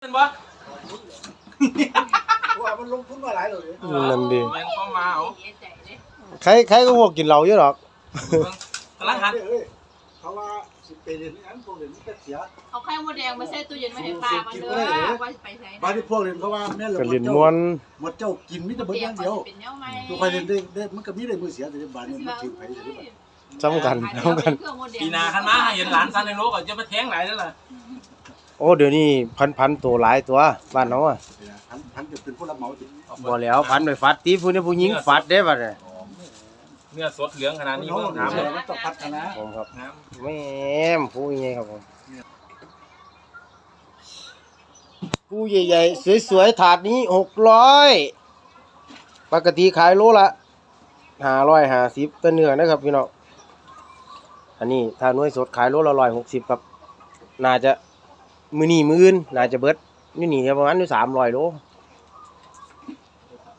เป็นบ่ว่ามันลงทุนมาหลายเลยนั่นดิแม่งก็มาเอาใครใครก็พวกกินเหล้าอยู่หรอกกำลังหันเอ้ยเขาว่าสิเป็นเดือนนี้อันพวกเดือนนี้ก็เสียเอาไข่มดแดงมาใส่ตู้เย็นมาให้ปลามันเด้อว่าไปใส่บางที่พวกเดือนเขาว่าแม่นก็เล่นม่วนหมดเจ้ากินมิตรเบิดอย่างเดียวเป็นแนวใหม่ตัวใครเล่นได้ได้มันก็มีได้มือเสียแต่บานนี้มันถือไผแต่ที่สำคัญสำคัญปีหนาขันมาให้เห็นหลานซันในโลกก็จะมาแทงหลายแล้วล่ะ โอ้เดี๋ยวนี้พันพันตัวหลายตัวบ้านเฮาอะพันพันจะเป็นผู้รับเหมาสิบ่แล้วพันไปฟัดตีผู้นี้ผู้หญิงฟัดเด้บัดเนี่ยเนื้อสดเหลืองขนาดนี้น้องเพิ่งถาถามมเลยมันต้องพัฒนาผมครับน้แม่มผู้ใหญ่ครับผมผู้ใหญ่ๆสวยๆถาดนี้600ปกติขายโลละ550ตัวเนื้อนะครับพี่น้องอันนี้ถ้าหน่วยสดขายโลละ160ครับน่าจะ มื้อนี้มื้ออื่นน่าจะเบิดนี่นี่ประมาณอยู่300โลำ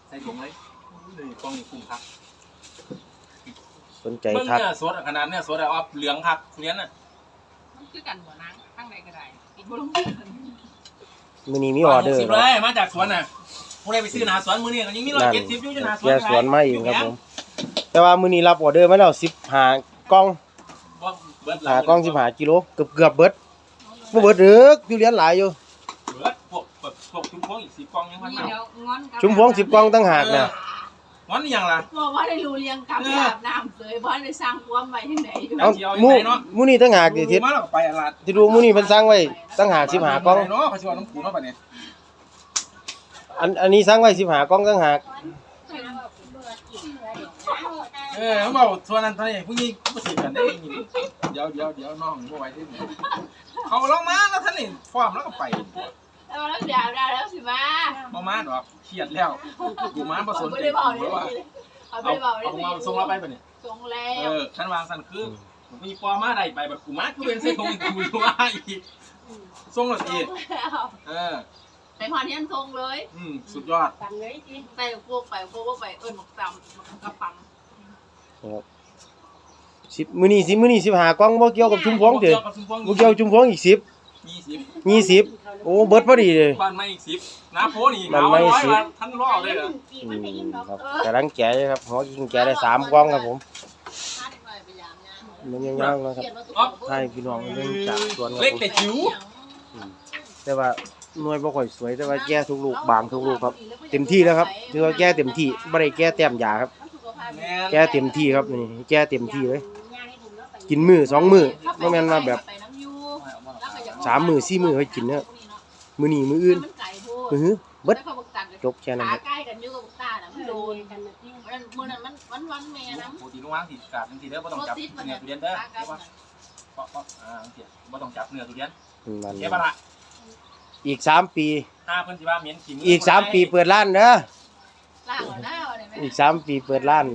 ใส่ถุงเลยนี่กล้องนี่คุ้มครับสนใจเบิ่งทัก เนื้อสดขนาดเนื้อสดอะออฟเหลืองครับเลี้ยนน่ะมันคือกันบ่นางข้างในก็ได้กินบ่ลงมื้อนี้มีออเดอร์สิบคเลรับยมาจากสวนน่ะผู้ใดไปซื้อหนาสวนมื้อนี้ก็ยังมีร้อยนั่นเจ็ดสิบอยู่อยู่หนาสวนแกสวนมาเองครับผม แต่ว่ามื้อนี้รับออเดอร์มาแล้ว15กล่องบ่เบิดหากล่อง15กิโลเกือบเกือบเบิด บ่เบิดเด้อทุเรียนหลายอยู่ เบิดพวกพวกพวกชุมพวงอีกสิบกล่องยังพันนี่มาเดี๋ยวงอนชุมพวง10กล่องตั้งหากน่ะงั้นนี่ยังล่ะ บอกว่าได้รู้เรียงกับอาบน้ำเลยบ่ได้สร้างความไว้ที่ไหนอยู่เอ้าเอามื้อเนาะมื้อนี้ตั้งหากดิทิศมาแล้วก็ไปอาลาดที่ดูมื้อนี้เพิ่นสั่งไว้ตั้งหาก15กล่อง เนาะเขาสิว่าน้ำปูเนาะบัดนี้อันอันนี้สั่งไว้15กล่องตั้งหากเออเขาบอกส่วนนั้นท่านนี่ผู้หญิงบ่สิกันได้ยินเดี๋ยวเดี๋ยวเดี๋ยวน้องบ่ไหวที่นี่ เขาลงมาแล้วท่านนี่ฟอร์มแล้วก็ไปแล้วแล้วเดี๋ยวได้แล้วสิมาบ่มาดอกเครียดแล้วกูมาบ่สนไม่ใจได้บอกกูเลยว่าเอาเอาไปบอกเลยเอามาส่งเราไปบัดนี้ส่งแล้เอวอคันวางสั่นคือผมมีปอมาได้ไปบัดกูมาคือเป็นเส้นของกูว่าอีกส่งแล้วอีกเออไปพอนี้ส่งเลย อืมสุดยอดใส่พวกไปพวกไปเอิ้นหมกตำกระปั๊ ม10มื้อนี้สิมื้อนี้15กล่องบ่เกี่ยวกับชุมพวงเด้อกับชุมพวงบ่เกี่ยวชุมพวงอีก10ยี่สิบ20โอ้เบิดพอดีเลย บ้านไม่อีกสิบน้าโพนี่บ้านเอาไม่ร้อยสิบวันท่านรอเลยเหรออืมครับกำลังแกะอยู่ครับหัวกินแกะได้สามกล่องครับผมมันยังยังนะครับใช่พี่น้องเรื่องจากสวนครับเล็กผมแต่จิ๋วแต่ว่าหน่วยบ่ค่อยสวยแต่ว่าแก้ทุกลูกบางทุกลูกครับ เต็มที่แล้วครับถือว่าแก้เต็มที่บ่ได้แก้แต้มยาครับ แม่นแก้เต็มที่ครับนี่แก้เต็มที่เลย กินมื้อสองมื้อบ่แม่นว่าแบบสามมื้อสี่มื้อให้กินเด้อมื้อนี้มื้ออื่นมื้อหือเบิดจบแค่นั้นครับใกล้กันอยู่กับตาน่ะมันโดนกันนะที่มันมื้อนั้นมันวันวันแม่น้ำปกติลุงวางสิกาดจังซี่เด้อบ่ต้องจับเนื้อทุเรียนเด้อเพราะว่าเพราะเพราะอ่าจังซี่บ่ต้องจับเนื้อทุเรียนอืมนั่นเก็บบ่ละอีกสามปีถ้าเพิ่นสิว่าเหม็นขี้มือีกสามปีเปิดร้านเด้อล่างหน้าอะไรไหมอีกสามปีเปิดร้าน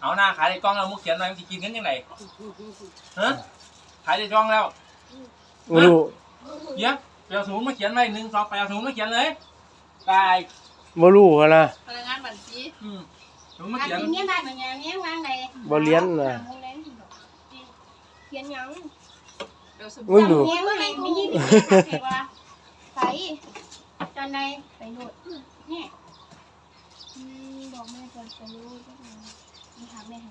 เอาหน้าขายในกล้องแล้วมุกเขียนไว้มันสิกินกันจังไดฮะขายในกล้องแล้วบ่รู้เดี๋ยวไปเอาสมุดมาเขียนไว้1 2ไปเอาสมุดมาเขียนเลยได้บ่รู้หั้นนะพนักงานบัญชีอืมสมุดมาอันเขียนนี้บ้านมันยังยังวางไหนบ่เรียนนะเขียนยังเดี๋ยวสมมึงดูเขียนว่าไหนไม่ยี่สิบว่าไปตอนไหนไปนู่นเนี่ยบอกแม่ก่อนไปนู่นไม่ถา ม่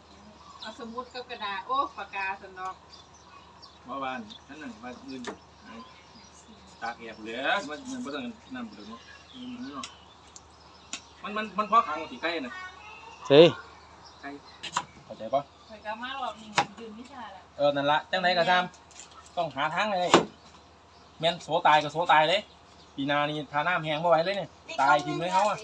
เอาสมุดกับกระดาษโอ้ปากกาสนอกเมื่อวานนั่นน่ะว่าอื่นตากแอบเหลือมันมันบ่ต้องนำเหลือมันมันมันมันพอขังสิใกล้น่ะเฮ้ยใกล้เข้าใจปะกามารอบนี้ยืนไม่ใช่ละเออนั่นละจังไหนก็ตามต้องหาทางเลยแม่นโสตายก็โสตายเลยปีนานี่ทาน้ำแหงบ่ไหวเลยเนี่ยตายทิ้งเลยเขาอะ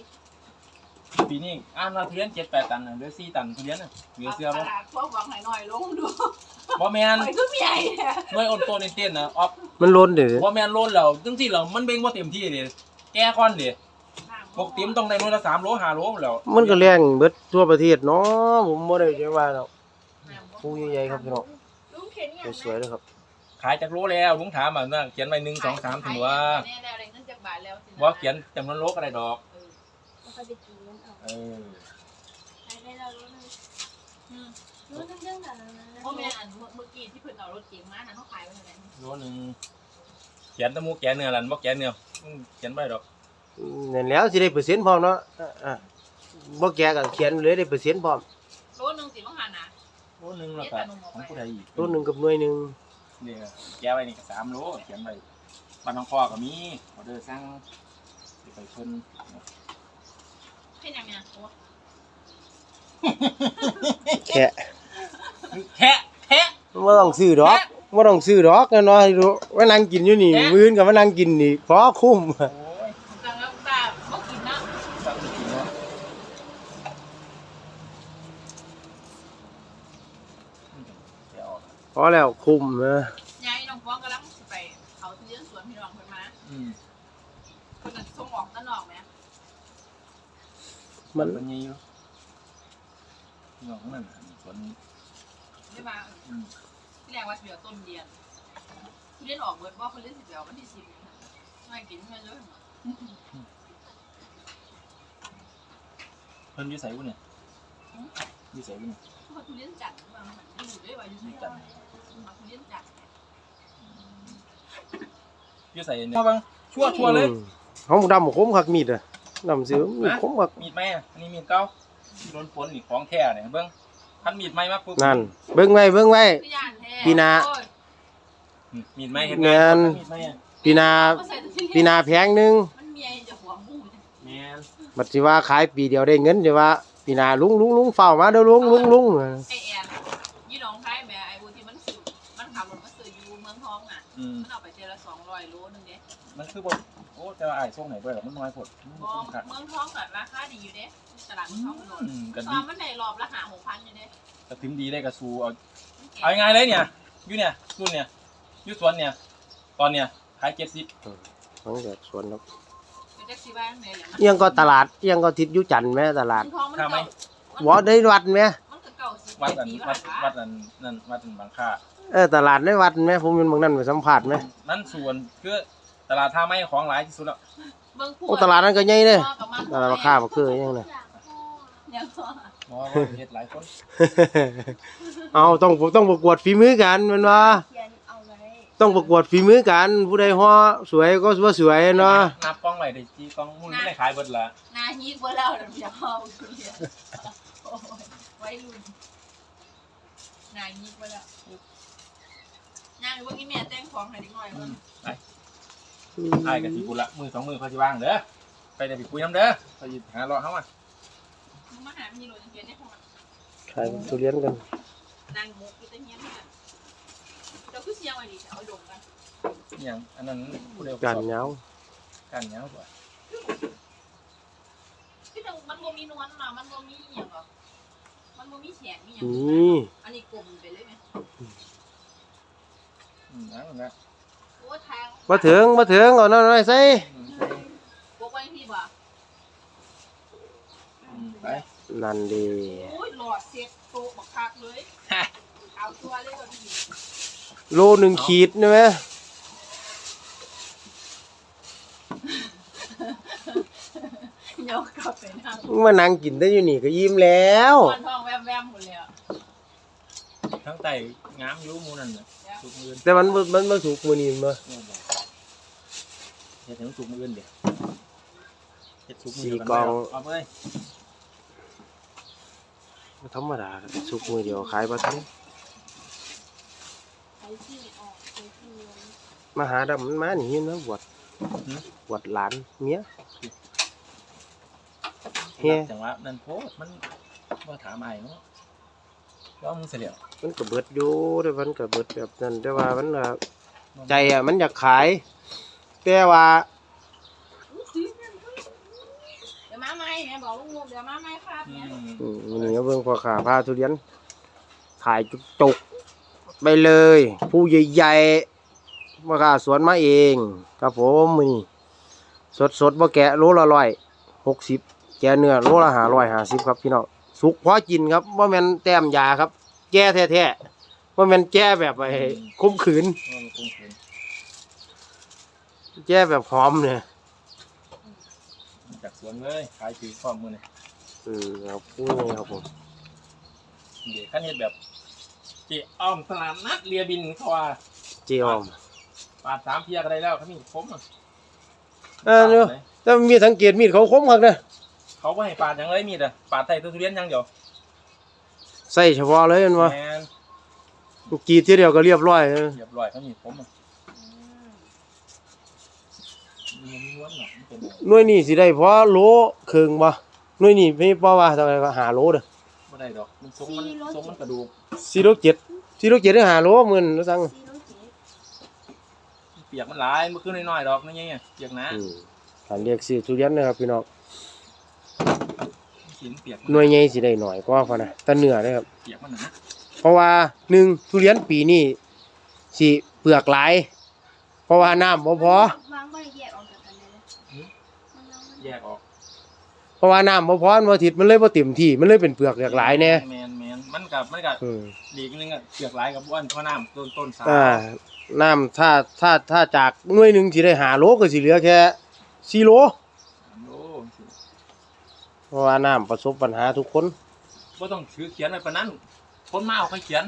ปีนี้อ่านว่าทุเรียนเจ็ดแปดตันน่ะเหลือสี่ตันทุเรียนน่ะเหลือเสื้อปบ่ระกาศพวกหวังหน่อยๆลงดูบ่แม่นหน่อยก็ใหญ่หน่วยอดโตนเต้นน่ะออฟมันล้นเด้อบ่แม่นโลนแล้วจังซี่แล้วมันเบ่งบ่เต็มที่เด้แก้ก่อนเด้ปกติมนต้องได้หน่วยละ3โล5โลแล้วมันก็แรงเบิดทั่วประเทศเนาะผมบ่ได้จะว่าหรอกผู้ใหญ่ๆครับพี่น้องลุงเขียนยังสวยๆเลยครับขายจากโลแล้วลุงถามอะนะเขียนไว้1 2 3ถึงว่าแน่ๆอะไรเงินจากบาทแล้วว่าเขียนจำนวนโลก็ได้ดอก เขาไปจีนเอาเออใช้ได้เรารู้นึงรู้นึงเรื่องอะไรเพราะแม่อันเมื่อกี้ที่เพิ่นเอารถเก๋งมาน่ะเขาขายไว้เท่าไหร่โลหนึงเขีขียนแตะมูแกะเนื้อลันบ่แกะเนื้อมึงเขียนไว้ดอกนั่นแล้วสิได้เปอร์เซ็นต์พร้อมเนาะอะอะบ่แก่ก็เขียนเลยได้เปอร์เซ็นต์พร้อมโลนึงสิบ่หันน่ะโลนึงแล้วก็ของผู้ใดอีกตัวหนึงกับหน่วยหนึงเนี่ยแกะไว้นี่ก็สามโลเขียนไว้บ้านน้องพ่อก็มีออเดอร์สั่งสิไปเพิ่น เฮ็ดหยังเนี่ยโอ้แค่แคะแคะบ่ต้องซื้อดอกบ่ต้องซื้อดอกแน่นอนรู้ว่านั่งกินอยู่นี่แกะมื้ออนก็มานั่งกินนี่พอคุ้มโอ้ยจังแล้วตาบ่กินเนาะสั่งจริงเนาะแกะออกพอแล้วคุ้มนะยายน้องฟ้องกำลังสิไปเขาทุเรียนสวนพี่น้องเพิ่นมาอืม เพิ่นน่ะส่งออกตะนอกแหม มันมันมีอยู่นี่ของนั่นน่ะสวนนี้ได้มาอืมที่แรกว่าสิเดี๋ยวต้นเดือนทุเรียนออกเบิดบ่เพิ่นเล่นสิเดี๋ยววันที่10นี่ค่ะไม่กินไม่เลยเพิ่นอยู่ไสบุเนี่ยอยู่ไสบุเนี่ยเพราะทุเรียนจัดว่ามันอยู่ได้ว่าอยู่ไสจัดเอาทุเรียนจัดอยู่ไสเนี่ยมาบังชั่วชั่วเลยอืมของดำคมคักมีดอะ ดำซื้อมีดคมคักมีดไหมอะอันนี้มีดเก่าที่โดนฝนนี่ของแท้เนี่ยเบิ่งพันมีดไหมมาปุ๊บนั่น เบิ่งไว้เบิ่งไว้คือย่านแท้ปีหน้าโอ้ยอืมมีดไหมเห็นแม่นมีดไหมอะปีหนาเอาใส่ทุเรียนปีหนาแพงหนึงมันเมียจะหัวหมูจ้ะแม่นบัดสิว่าขายปีเดียวได้เงินสิว่าปีหนาลุงลุงลุงเฝ้ามาเด้อลุงลุงลุงไอแอนยี่น้องไทยแม่ไอ้อูที่มันซื้อมันขับรถมาซื้ออยู่เมืองทองอะอืมมันเอาไปเจละสองร้อยโลนึงเด้มันคือบ่โอ้ แต่ว่าอ้ายส่งไหนเบิ่งมันน้อยโพดมันบอคุ้มค่าเมืองทองกับราคาดีอยู่เด้ตลาดเมืองทองมันโดนอืมก็ตดีอนมันในรอบละหาหกพันอยู่เด้ก็ถึงดีได้ก็สู้เอาเอาง่ายๆเลยเนี่ยอยู่เนี่ยรุ่นเนี่ยอยู่สวนเนี่ย ตอนเนี่ยขาย70ของจากสวนครับเป็นแท็กซี่บ้านแม่อย่างมันเอียงก็ตลาดเอียงก็ทิศอยู่จันทร์แม่ตลาดเมืองทองมันค่าไหมเก่าบ่ได้วัดแม่มันก็เก่าสิบวัดอันปีวัดผ่านวัมาดอันนั่นวัดอันบางค่าเออตลาดได้วัดแม่ผมเป็นบางนั้นไปสัมผัสแม่นั่นส่วนคือ ตลาดท่าไม้ของหลายที่สุดแล้วเมืองพูโอ้ตลาดนั้นก็ใหญ่เด้พ่อกับมันตลาดราคาบ่คืออยังน่ะยังพ่อหมอว่าเฮ็ดหลายคนเอาต้องต้องประกวดฝีมือกันแมันว่า เขียนเอาไว้ต้องประกวดฝีมือกัน ผู้ใดฮ้อสวยก็ว่าสวยเนาะนับกล้องไว้ได้จีกล้องมุ่นไม่ได้ขายเบิดละหนาฮีกเบอร์แล้วเดี๋ยวพ่อคุยโอ้ยไว้รุ่นหนาฮีกเบอร์แล้วนางว่ากี้แม่แต่งของให้เด็กน้อยเพิ่น ขายกันที่บุญละมือสองมือเขาสิว่างเด้อไปได้ไปคุยน้ำเด้อเขาสิหารอเฮามามึงมาหามีโรยเกียนในห้องขายทุเรียนกันนางมุกอยู่แต่เงี้ยเนี่ยเราคือเสียงไว้ดิเอาดมกันอหย่างอันนั้นผู้เดียวกันเหงากันเหงาตัวคือจังมันบ่มีนวลมามันบ่มีอหย่างหรอกมันบ่มีแขนมีหยังนี่อันนี้กลมไปเลยไหมอืมนั่นนะโอ้ทาง มาถึงมาถึงเอาหน่อยๆใส่อืมพวกไว้ที่บ่อืมไปนั่นดีโอ้ยหลอดเซ็ตโตะบักคักเลยเอาตัวเลยก็ดีโลหนึ่งขีดใช่ไหมเดี๋ยวกลับไปนั่งมานั่งกินได้อยู่นี่ก็ยิ้มแล้วควันทองแวมๆหมดเลยอะ ทั้งไต่งามอยูหมูนั่นน่ะสุกมือแต่มันบ่มันมาสุกมือนี่มาเฮ็ดให้มันสุกมืออื่นเดี๋ยวเฮ็ดสุกมือสี่เดียวกล่องเอาไปเลยธรรมดาสุกมือเดียวขายบ่ทันใช้ที่ออกใช้ที่เลี้ยงมาหาดำมันมานี่นะบวชบวชหลานเมีย เฮ้จังหวะนั่นโพดมันว่าถามไอ้เนาะ ว่ามึงเสียแล้วมันก็เบิดอยู่แต่มันก็เบิดแบบนั้นแต่ว่ามันน่ะใจอะมันอยากขาย แต่ว่าเดี๋ยวมาใหม่แม่บอกลุงมุกเดี๋ยวมาใหม่ครับอืเนี่ยมอืมมื้อนี่ก็เบิ่งพ่อค้าพาทุเรียนขายจุกๆไปเลย ผู้ใหญ่ๆพ่อค้าสวนมาเอง ครับผมมื้อนี้สดๆบ่แกะโลละร้อยหกสิบแกะเนื้อโลละห้าร้อยห้าสิบครับพี่น้อง สุกพอกินครับว่าแม่นแต้มยาครับ แก้แท้ๆว่าแม่นแก้แบบไอ้คุ้มขืนว่ามันคงคืน แก้แบบหอมเนี่ยจากสวนเลยขายถือพร้อมมือนี่อืมครับนี่ครับผมเดี๋ยวขั้นเฮ็ดแบบเจีอ้อมตลาดนัดเรียบินเขาว่าเจียอมปาดสามเทียก็ได้แล้วถ้ามีคมอะเออเดี๋ยวแต่มีสังเกตมีดเขาคมคักเด้อ เขาก็ให้ปาดอย่างไรมีดอะปาดใส่ตัวทุเรียนอย่างเดียวใส่เฉพาะเลยแมันว่าแมนกรีดทีเดียวก็เรียบร้อยเออเรียบร้อยเขามีคมอะมีม้วนหน่อยมันเป็นอะไรหน่วยนี้สิได้เพราะโลครึ่งบ่หน่วยนี้ไม่เพราะว่าเท่าไหร่ก็หาโลเด้อไม่ได้ดอกมันทรงมันทรงมันกระดูก4โล7 4โล7ได้หาโลหมื่นแล้วสั่งสี่โลเจ็ดเปียกมันหลายมันขึ้นน้อยๆดอกนี่ไงเปียกนะ อืมถ้าเรียกซื้อทุเรียนนะครับพี่น้อง สีมันเปียกหน่วยใหญ่สิได้หน่อยกว่าพอนะแต่เนื้อเด้อครับ เปียกมันหนาเพราะว่าหนึ่งทุเรียนปีนี้สิเปลือกหลาย เพราะว่าน้ำบ่พอ วางบ่ได้แยกออกจากกันเลยนะมันวางบ่ได้แยกออกเพราะว่าน้ำบ่พอมันบ่ทิศมันเลยบ่เต็มที่มันเลยเป็นเปลือกหลายแน่แมนแมนมันกับมันกับอืมดีกนึงอะเปียกหลายกับอ้วนเพราะน้ำต้นต้นสาอ่าน้ำถ้าถ้าถ้าจากหน่วยหนึงสิได้หาโลก็สิเหลือแค่4โลโอ้ เพราะว่าน้ำประสบปัญหาทุกคนก็ต้องถือเขียนไว้ปานนั้น คนมาเอาไปเขียน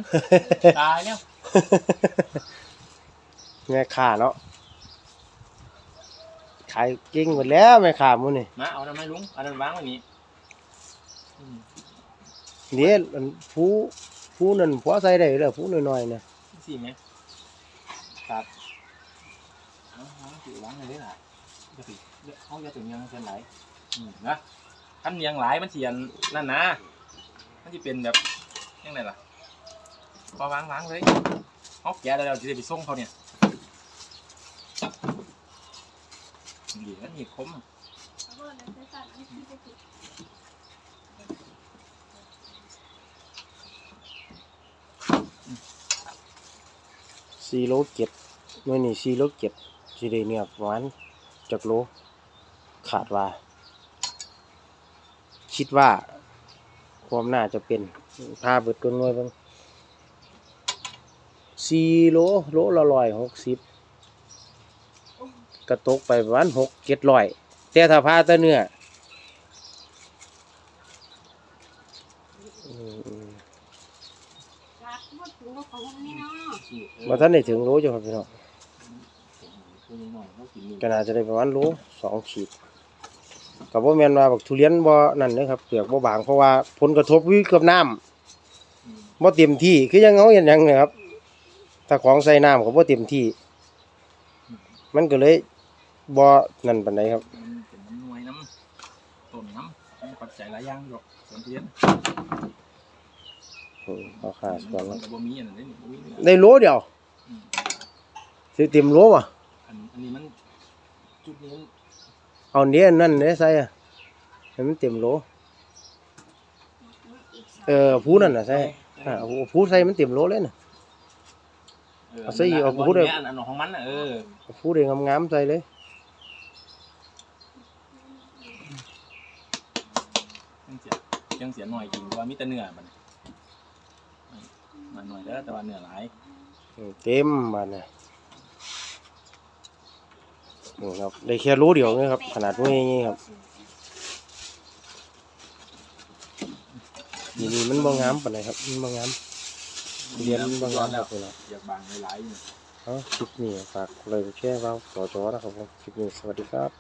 ตายแล้วแม่ค้าเนาะขายเก่งหมดแล้วแม่ค้ามื้อนี่มาเอาทำไมลุงอันนั้นวางไว้นี่อืมเดี๋ยวอันผู้ผู้นั่นพอใส่ได้เด้อผู้น้อยๆน่ะสี่ไหมตัดเอาวางสิวางเลยได้หลายจะติเขาจะถึงยังเส้นไหลอืมนะ ขั้นเนียงหลายมันเทียนนั่นนะมันจะเป็นแบบยังไงล่ะพอวางวางเลยเขาแกะได้แล้วจะไปส่งเขาเนี่ยดีมันมีคมเอาบ่ได้ใส่ตัดไม่ได้ติด4โลเจ็ดหน่วยนี้4โลเจ็ดสิได้เนื้อประมาณจักโลขาดว่า คิดว่า ความน่าจะเป็นพาเบิดก้นงวยเบ้างสี่โลโลละร้อยหกสิบกระตกไปประมาณหกเจ็ดร้อยแต่ถ้าพาแตะเนื้ออืมรักบ่ถึงว่าของนี่เนาะมาท่านได้ถึงโลจ้ะครับพี่น้องก็น่าจะได้ประมาณโลสองขีด กับว่าแมนว่าบักทุเรียนบ่นั่นเด้อครับเปลือกบ่บางเพราะว่าผลกระทบวิกับน้ำบ่เต็มที่คือยังเขาเห็นหยังเนะครับ ถ้าของใส่น้ำก็บ่เต็มที่ มันก็เลยบ่นั่นปานใดครับมันเป็นน้ำนวยน้ำต้นน้ำมันปัจจัยหลายอย่างหรอกสวนทุเรียนอืมเอาค่าส่วนมัมันนก็บ่มีอันนั้นเลยนี่บ่มีเนื้อได้โลเดียวอืมสิเต็มโลอะอันอันนี้มันจุดนี้มัน เอาเนี้ยนั่นเนี้ยใส่อะให้มันเต็มโลอีกเออผู้นั่นน่ะใส่อ่าเอาผู้ใส่มันเต็มโลเลยน่ะ เอาซะอีกเอานนั้นพูดเลย อันนั้นของมันน่ะเออเอาผู้ได้งามๆใส่เลยยังเสียยังเสียหน่อยจริงเพราะว่ามีแต่เนื้อมันมันหน่อยเด้อแต่ว่าเนื้อหลายอืมเต็มบาดน่ะ นี่ครับได้แค่โลเดียวนี่ครับ ขนาดนี้นี่ครับนี่นี่มันบ่งามปานใดครับมันบ่งามเรียนมันบ่งามครับพี่น้องอยากบางหลายๆอยู่เอาคลิปนี้ฝากกดไลค์กดแชร์เราต่อจอนะครับผมคลิปนี้สวัสดีครับ